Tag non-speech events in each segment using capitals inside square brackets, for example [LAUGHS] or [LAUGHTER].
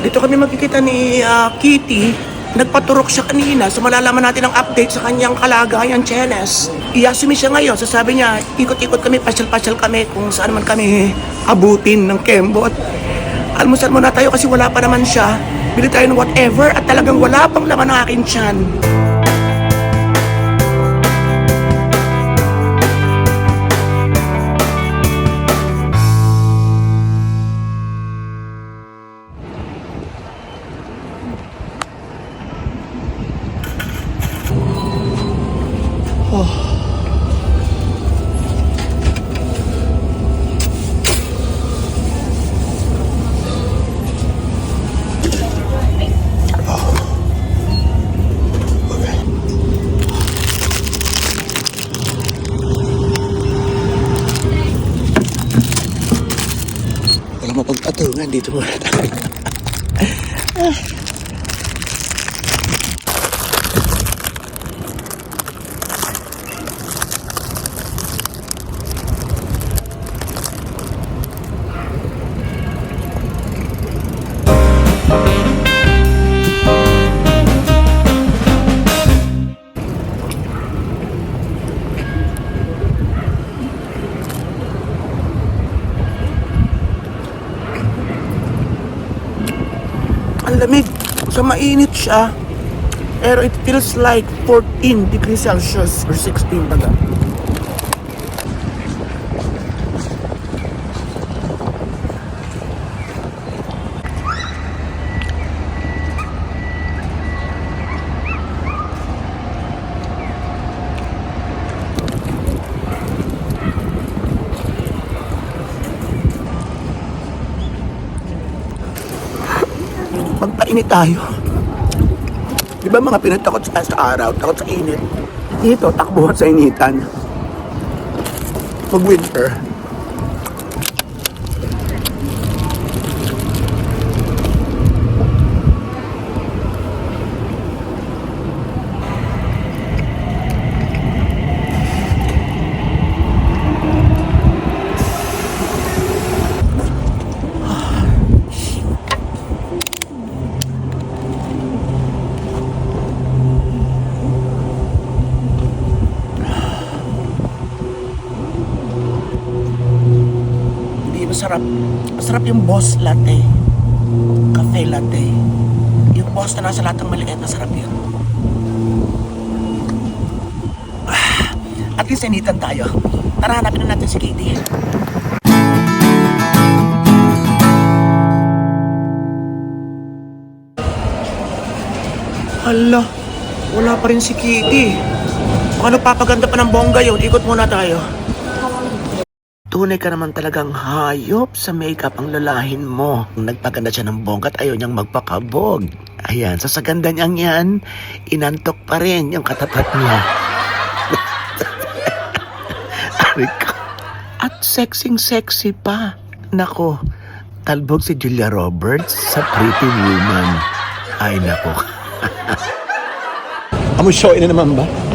Dito kami magkikita ni ah, Kitty. Nagpaturok siya kanina, so malalaman natin ang update sa kanyang kalagayan, Chenes. Iyasumi siya ngayon, so sabi niya, ikot-ikot kami, pasyal-pasyal kami kung saan man kami abutin ng Kembo. At almusal muna tayo kasi wala pa naman siya. Bili tayo ng whatever at talagang wala pang laman ng aking tiyan. Mapagpatungan dito muna tayo. [LAUGHS] So mainit siya. Pero it feels like 14 degrees Celsius or 16 baga. Tayo. Di ba mga pinatakot sa, sa araw, takot sa init? Dito, takbuhan sa initan. Pag winter. Hindi masarap. Masarap yung boss latte. Cafe latte. Yung boss na nasa latang maliit, masarap yun. Ah, At least initan tayo. Tara, hanapin na natin si Katie. Hala, wala pa rin si Kitty. Baka nagpapaganda pa ng bongga yun. Ikot muna tayo. Tunay ka naman talagang hayop sa makeup ang lalahin mo. Nagpaganda siya ng bongga at ayaw niyang magpakabog. Ayan, sa ganda niyang yan, inantok pa rin yung katapat niya. [LAUGHS] At sexing-sexy pa. Nako, talbog si Julia Roberts sa Pretty Woman. Ay, nako. [LAUGHS] Amo show na naman ba?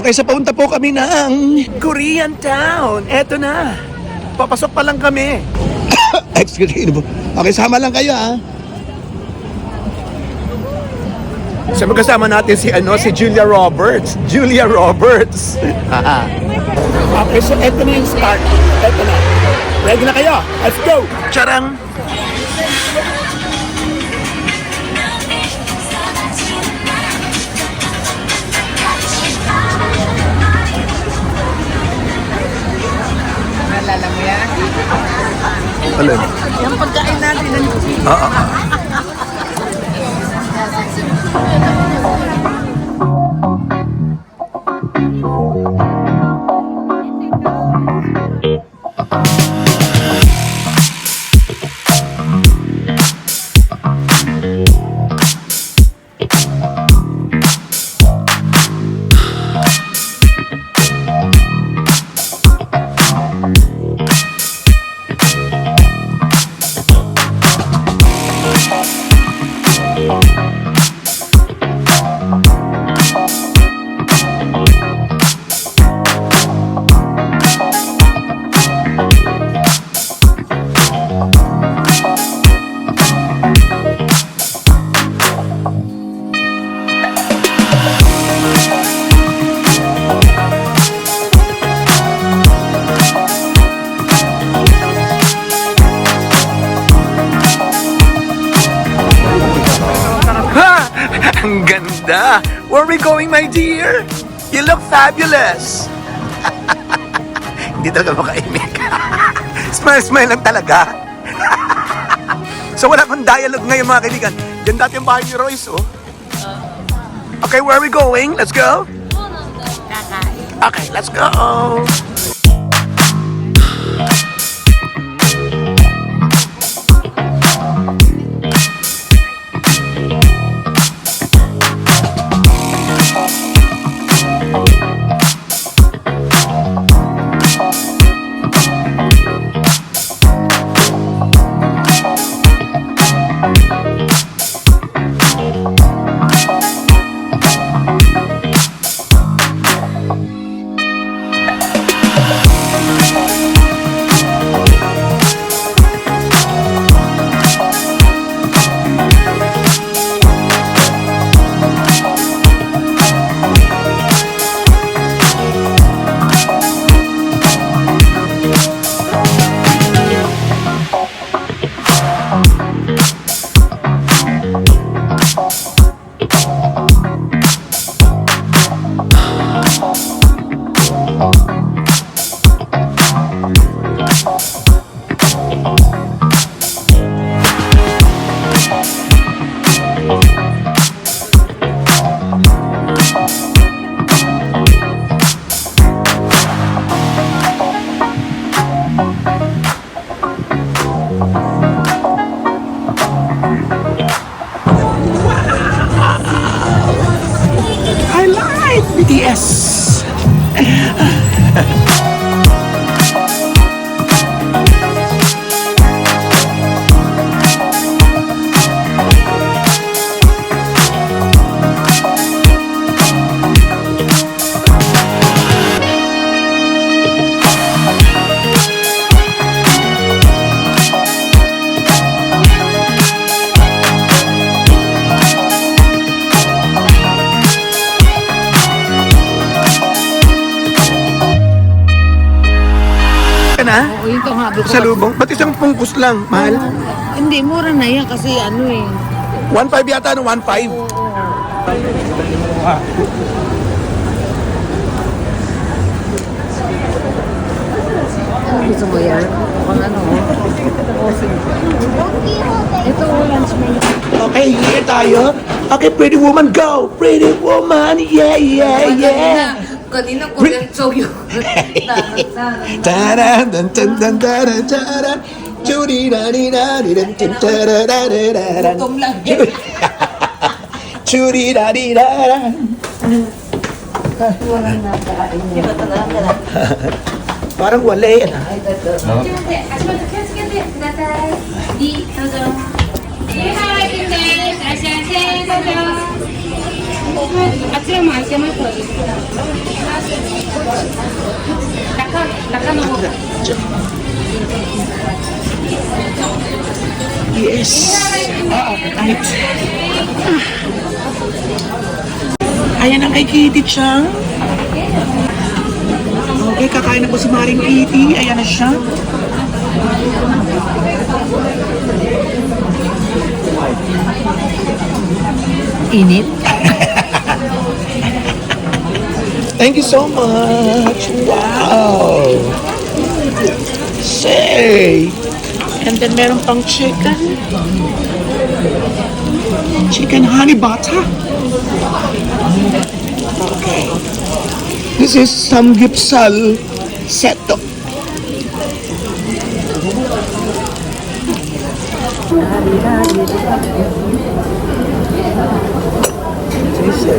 Okay, sa paunta po kami ng... Korean Town! Eto na! Papasok pa lang kami. [COUGHS] Excuse me po. Okay, sama lang kayo ah. Sa magkasama natin si ano si Julia Roberts. Julia Roberts. [LAUGHS] Okay, so eto na yung start. Eto na. Ready na kayo? Let's go! Charang! Alin? Yung pagkain natin ng ganda. Where are we going, my dear? You look fabulous. [LAUGHS] Hindi talaga makaimik. [LAUGHS] smile, smile lang talaga. [LAUGHS] so wala kang dialogue ngayon mga kaibigan. Diyan dati yung bahay ni Royce, oh. Okay, where are we going? Let's go. Okay, let's go. Na? Oo, yun to nga. Sa lubong? Ba't isang pungkus lang? Mahal? Hindi, mura na yan kasi ano eh. 1.5 yata, no? 1.5? Ano gusto mo yan? Ano? Ito, lunch. Okay, here tayo. Okay, pretty woman, go! Pretty woman, yeah, yeah, yeah! Kanina Korean song yun. Taran, tan, tan, tan, taran, taran. Churi, da, di, da, di, da, di, da, da, da, da, da, da. Gutom lang. Churi, da, di, da, da. Walang nakain niya. Parang wala yan ah. No? Di, আজকে মাইকে আমার প্রজেক্ট দেখা দেখা না Yes. Oo, kahit. Ah. Ayan ang kay Kitty Chang. Okay, kakain na po si Maring Kitty. Ayan na siya. Init. [LAUGHS] Thank you so much. Wow. Say. And then meron pang chicken. Chicken honey butter. Okay. This is samgyeopsal seto. Thank değişti.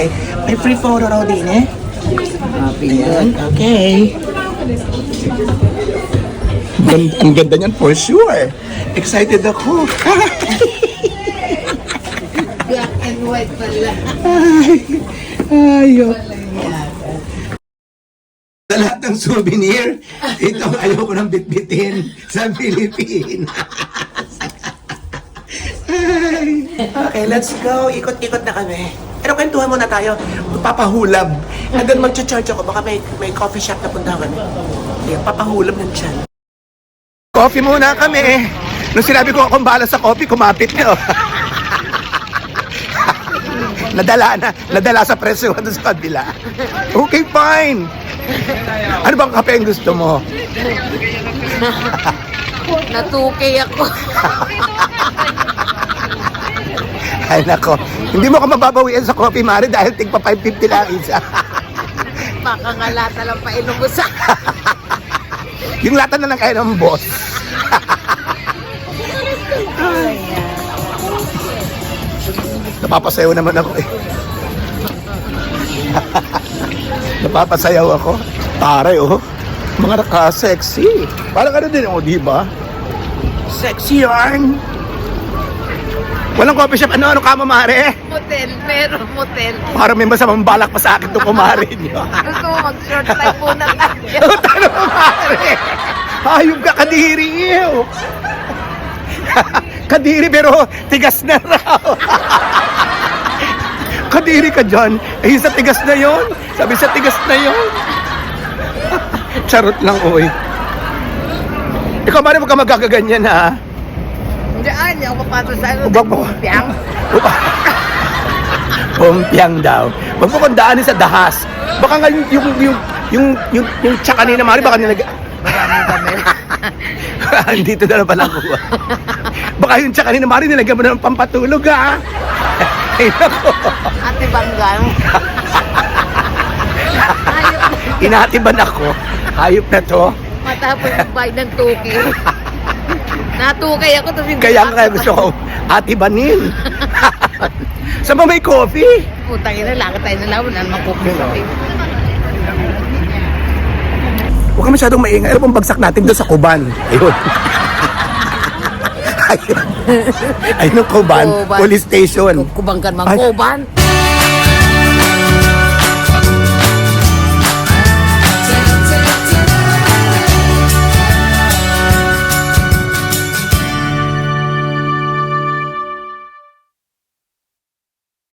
Okay. May free photo raw din eh. Ayan. Okay. Gan- ang ganda niyan for sure. Excited ako. Black and white pala. Ayok. Sa lahat ng souvenir, ito ang ayaw ko nang bitbitin sa Pilipinas. Okay, let's go. Ikot-ikot na kami. Pero kwentuhan muna tayo. Papahulab. And then mag-charge ako. Baka may, may coffee shop na punta kami. Kaya papahulab ng tiyan. Coffee muna kami. Nung sinabi ko akong bahala sa coffee, kumapit niyo. [LAUGHS] nadala na. Nadala sa presyo doon sa kabila. Okay, fine. Ano bang kape ang gusto mo? [LAUGHS] Natukay ako. [LAUGHS] Ay nako, hindi mo ka mababawian sa coffee, Mari, dahil tigpa 550 lang isa. [LAUGHS] Baka nga lata lang painom mo sa... [LAUGHS] Yung lata na lang kaya ng boss. [LAUGHS] Napapasayaw naman ako eh. Napapasayaw ako. Taray oh. Mga naka-sexy. Parang ano din oh, di ba? Sexy yarn. Walang coffee shop. Ano, ano ka mare? Motel, meron motel. Parang may masamang balak pa sa akin itong kumare niyo. Gusto mo mag-short time muna tayo. [LAUGHS] Talo mo, mare! Hayop ka, kadiri! ew. kadiri pero tigas na raw. kadiri ka dyan. Eh, sa tigas na yon. Sabi sa tigas na yon. Charot lang, oy. Ikaw, mare, huwag ka magkakaganyan, ha? Diyan, hindi ako papasok sa ano. Huwag mo. [LAUGHS] Pumpiang daw. Huwag mo kong daanin sa dahas. Baka nga yung, yung, yung, yung, yung, yung tsaka ni Mari, baka nilag... Maraming [LAUGHS] kami. Dito na lang pala ako. Baka yung tsaka ni Mari, nilagyan mo na ng pampatulog, ha? [LAUGHS] Ay, nako. Ate Banggang. Inatiban ako. Hayop na to. Matapos yung bayad ng tuki. Natukay ako tapos hindi Kaya ako- nga gusto ko atibanin. Sa ba may coffee? Putang ina, lakad tayo na lang. Wala namang kukulit. Huwag ka masyadong maingay. Ano pong bagsak natin doon sa Kuban? Ayun. [LAUGHS] Ayun. Ayun ang Kuban. Kuban. Police station. Kubangkan Ay. mang kuban.